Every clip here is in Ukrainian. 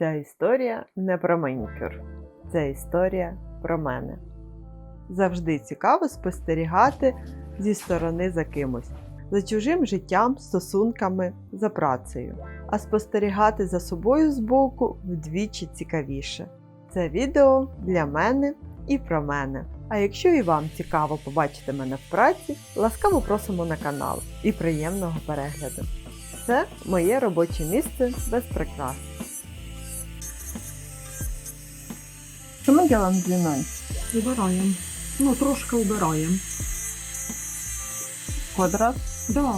Ця історія не про манікюр. Це історія про мене. Завжди цікаво спостерігати зі сторони за кимось, за чужим життям, стосунками, за працею. А спостерігати за собою збоку вдвічі цікавіше. Це відео для мене і про мене. А якщо і вам цікаво побачити мене в праці, ласкаво просимо на канал і приємного перегляду. Це моє робоче місце без прикрас. Ми робимо з длиною? Убираємо. Ну, трошки убираємо. Квадрат. Да.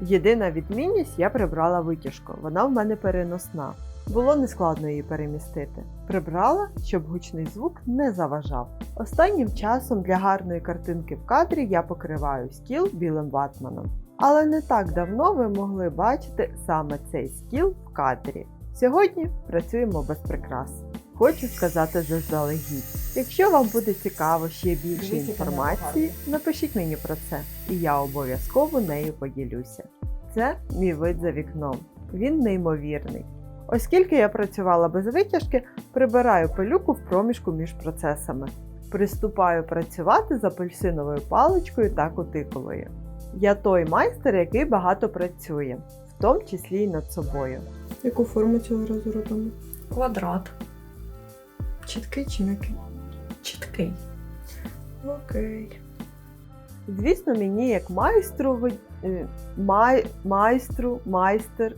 Єдина відмінність я прибрала витяжку. Вона в мене переносна. Було нескладно її перемістити. Прибрала, щоб гучний звук не заважав. Останнім часом для гарної картинки в кадрі я покриваю стіл білим ватманом. Але не так давно ви могли бачити саме цей стіл в кадрі. Сьогодні працюємо без прикрас. Хочу сказати заздалегідь. Якщо вам буде цікаво ще більше інформації, напишіть мені про це, і я обов'язково нею поділюся. Це мій вид за вікном. Він неймовірний. Оскільки я працювала без витяжки, прибираю пилюку в проміжку між процесами. Приступаю працювати з апельсиновою паличкою та кутикулою. Я той майстер, який багато працює, в тому числі й над собою. Яку форму цього разу робимо? Квадрат. Чіткий чи м'який? Чіткий. Окей. Звісно, мені як майстру, е, май, майстру, майстер,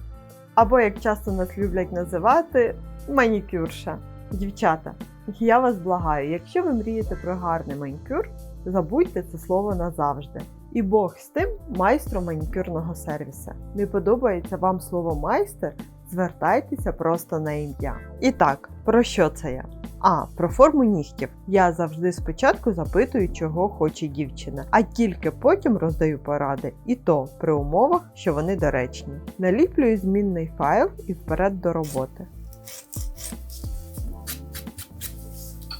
або як часто нас люблять називати, манікюрша. Дівчата, я вас благаю, якщо ви мрієте про гарний манікюр, забудьте це слово назавжди. І Бог з тим майстром манікюрного сервіса. Не подобається вам слово майстер? Звертайтеся просто на ім'я. І так, про що це я? А, про форму нігтів. Я завжди спочатку запитую, чого хоче дівчина, а тільки потім роздаю поради, і то при умовах, що вони доречні. Наліплюю змінний файл і вперед до роботи.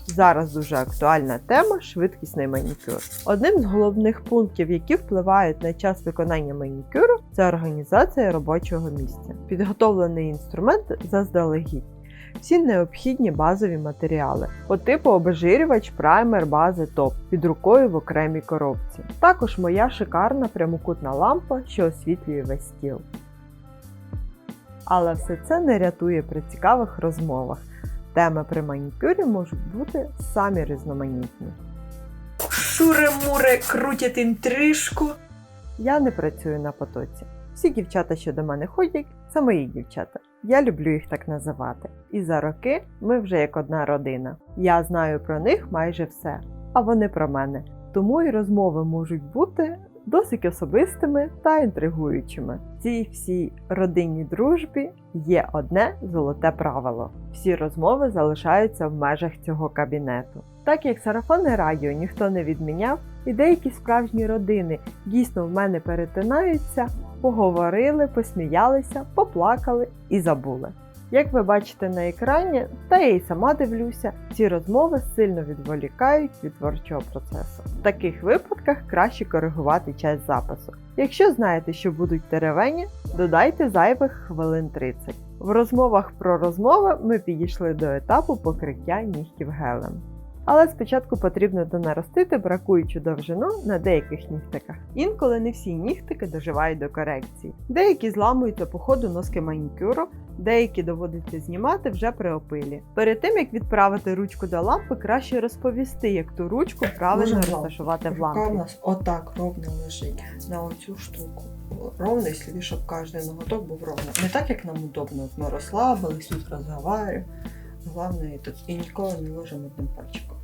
Зараз дуже актуальна тема швидкісний манікюр. Одним з головних пунктів, які впливають на час виконання манікюру, це організація робочого місця. Підготовлений інструмент заздалегідь. Всі необхідні базові матеріали по типу обезжирювач, праймер, бази топ під рукою в окремій коробці. Також моя шикарна прямокутна лампа, що освітлює весь стіл. Але все це не рятує при цікавих розмовах. Теми при манікюрі можуть бути самі різноманітні. Шури-мури крутять інтрижку. Я не працюю на потоці. Всі дівчата, що до мене ходять, це мої дівчата. Я люблю їх так називати. І за роки ми вже як одна родина. Я знаю про них майже все, а вони про мене. Тому і розмови можуть бути досить особистими та інтригуючими. В цій всій родинній дружбі є одне золоте правило: всі розмови залишаються в межах цього кабінету. Так як сарафанне радіо ніхто не відміняв, і деякі справжні родини дійсно в мене перетинаються, поговорили, посміялися, поплакали і забули. Як ви бачите на екрані, та я й сама дивлюся, ці розмови сильно відволікають від творчого процесу. В таких випадках краще коригувати час запису. Якщо знаєте, що будуть теревені, додайте зайвих хвилин 30. В розмовах про розмови ми підійшли до етапу покриття нігтів гелем. Але спочатку потрібно донаростити бракуючу довжину на деяких нігтиках. Інколи не всі нігтики доживають до корекції. Деякі зламуються по ходу носки манікюру, деякі доводиться знімати вже при опилі. Перед тим як відправити ручку до лампи, краще розповісти, як ту ручку правильно Можемо розташувати в Рука у нас отак ровно лежить на оцю штуку. Ровно, слід, щоб кожен ноготок був ровно. Не так, як нам удобно. От ми розслабились, тут розговорюємо. Головне, тут і ніколи не ложимо одним пальчиком.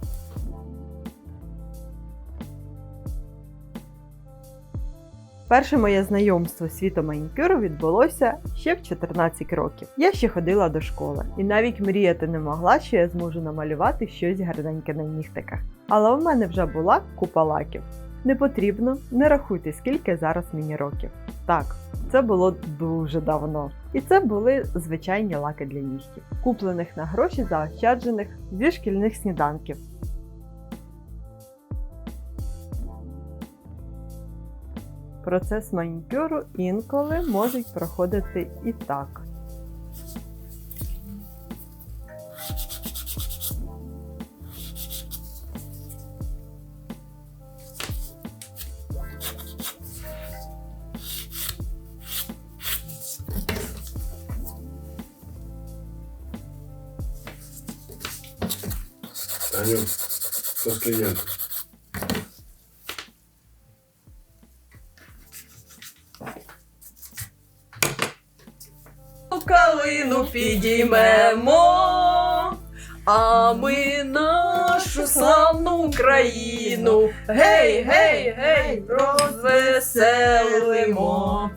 Перше моє знайомство з світом манікюру відбулося ще в 14 років. Я ще ходила до школи і навіть мріяти не могла, що я зможу намалювати щось гарненьке на нігтиках. Але в мене вже була купа лаків. Не потрібно, не рахуйте, скільки зараз мені років. Так, це було дуже давно. І це були звичайні лаки для нігтів, куплених на гроші заощаджених зі шкільних сніданків. Процес манікюру інколи можуть проходити і так. Алло. Калину підіймемо, а ми нашу славну Україну. Гей, гей, гей, розвеселимо.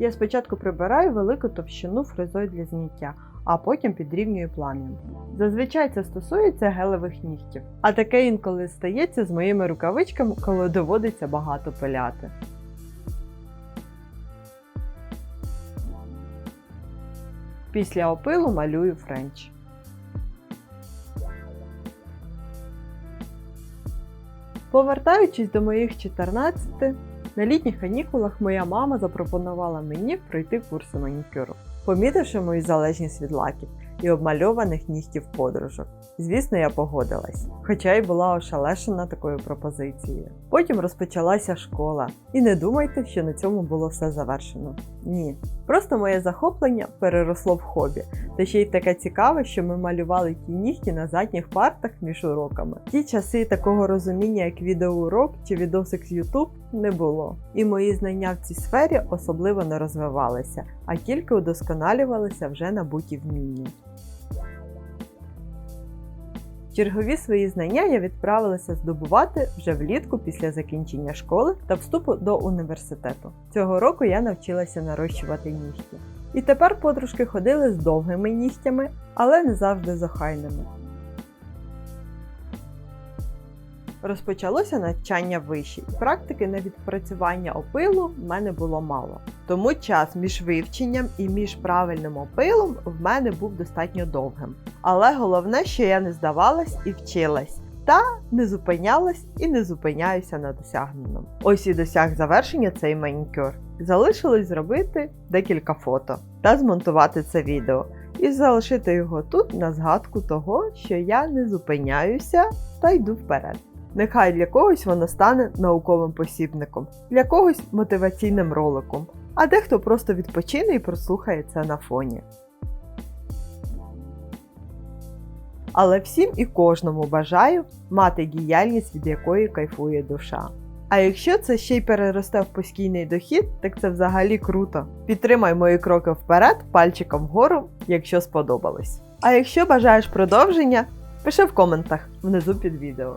Я спочатку прибираю велику товщину фрезою для зняття, а потім підрівнюю плам'ям. Зазвичай це стосується гелевих нігтів, а таке інколи стається з моїми рукавичками, коли доводиться багато пиляти. Після опилу малюю френч. Повертаючись до моїх 14, на літніх канікулах моя мама запропонувала мені пройти курси манікюру, помітивши мою залежність від лаків і обмальованих нігтів подружок. Звісно, я погодилась, хоча й була ошалешена такою пропозицією. Потім розпочалася школа, і не думайте, що на цьому було все завершено. Ні. Просто моє захоплення переросло в хобі, та ще й таке цікаве, що ми малювали ті нігті на задніх партах між уроками. Ті часи такого розуміння, як відеоурок чи відосик з YouTube, не було. І мої знання в цій сфері особливо не розвивалися, а тільки удосконалювалися вже набуті вміння. Чергові свої знання я відправилася здобувати вже влітку після закінчення школи та вступу до університету. Цього року я навчилася нарощувати нігті. І тепер подружки ходили з довгими нігтями, але не завжди з Розпочалося навчання вище, і практики на відпрацювання опилу в мене було мало. Тому час між вивченням і між правильним опилом в мене був достатньо довгим. Але головне, що я не здавалась і вчилась, та не зупинялась і не зупиняюся на досягненому. Ось і досяг завершення цей манікюр. Залишилось зробити декілька фото та змонтувати це відео і залишити його тут на згадку того, що я не зупиняюся та йду вперед. Нехай для когось воно стане науковим посібником, для когось мотиваційним роликом, а дехто просто відпочине і прослухає це на фоні. Але всім і кожному бажаю мати діяльність, від якої кайфує душа. А якщо це ще й переросте в постійний дохід, так це взагалі круто. Підтримай мої кроки вперед пальчиком вгору, якщо сподобалось. А якщо бажаєш продовження, пиши в коментах внизу під відео.